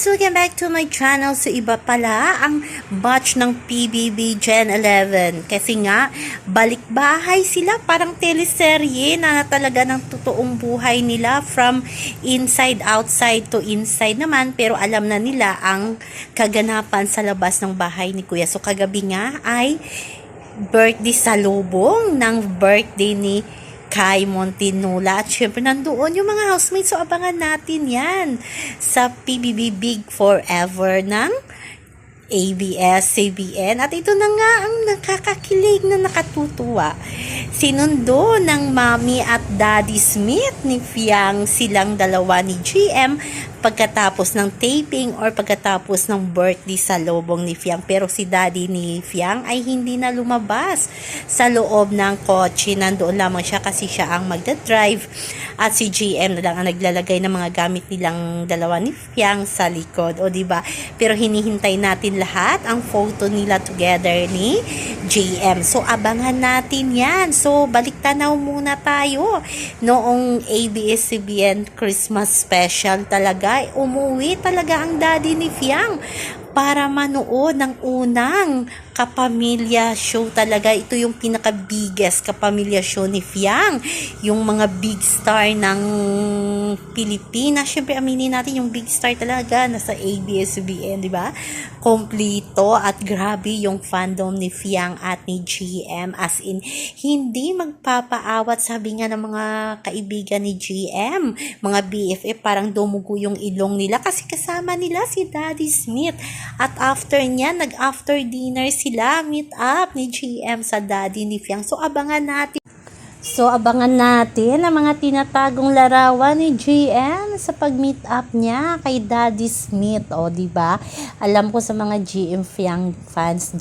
guys! Welcome back to my channel. So, iba pala ang batch ng PBB Gen 11. Kasi nga, balik bahay sila. Parang teleserye na talaga ng totoong buhay nila from inside, outside to inside naman. Pero alam na nila ang kaganapan sa labas ng bahay ni Kuya. So, kagabi nga ay birthday salubong ng birthday ni Kai Montinula. At syempre, nandoon yung mga housemates. So, abangan natin yan sa PBB Big Forever ng ABS-CBN. At ito na nga ang nakakakilig na nakatutuwa. Sinundo ng Mami at Daddy Smith ni Fiang silang dalawa ni GM pagkatapos ng taping or pagkatapos ng birthday sa lobong ni Fiang. Pero si Daddy ni Fiang ay hindi na lumabas sa loob ng kotse. Nandoon lamang siya kasi siya ang magdadrive at si GM na lang ang naglalagay ng mga gamit nilang dalawa ni Fiang sa likod. O di ba? Pero hinihintay natin lahat ang photo nila together ni GM. So abangan natin yan. So balik tanaw muna tayo. Noong ABS-CBN Christmas special talaga, umuwi talaga ang daddy ni Fiang para manood ng unang kapamilya show talaga. Ito yung pinaka-biggest kapamilya show ni Fiang. Yung mga big star ng Pilipinas. Siyempre, aminin natin yung big star talaga nasa ABS-CBN, di ba? Kompleto at grabe yung fandom ni Fiang at ni GM. As in, hindi magpapaawat sabi nga ng mga kaibigan ni GM. Mga BFF, parang dumugo yung ilong nila kasi kasama nila si Daddy Smith. At after niya, nag-after dinner sila, meet up ni GM sa daddy ni Fiang. So, abangan natin. So, abangan natin ang mga tinatagong larawan ni GM sa pag-meet up niya kay Daddy Smith. O, ba? Alam ko sa mga GM Fiang fans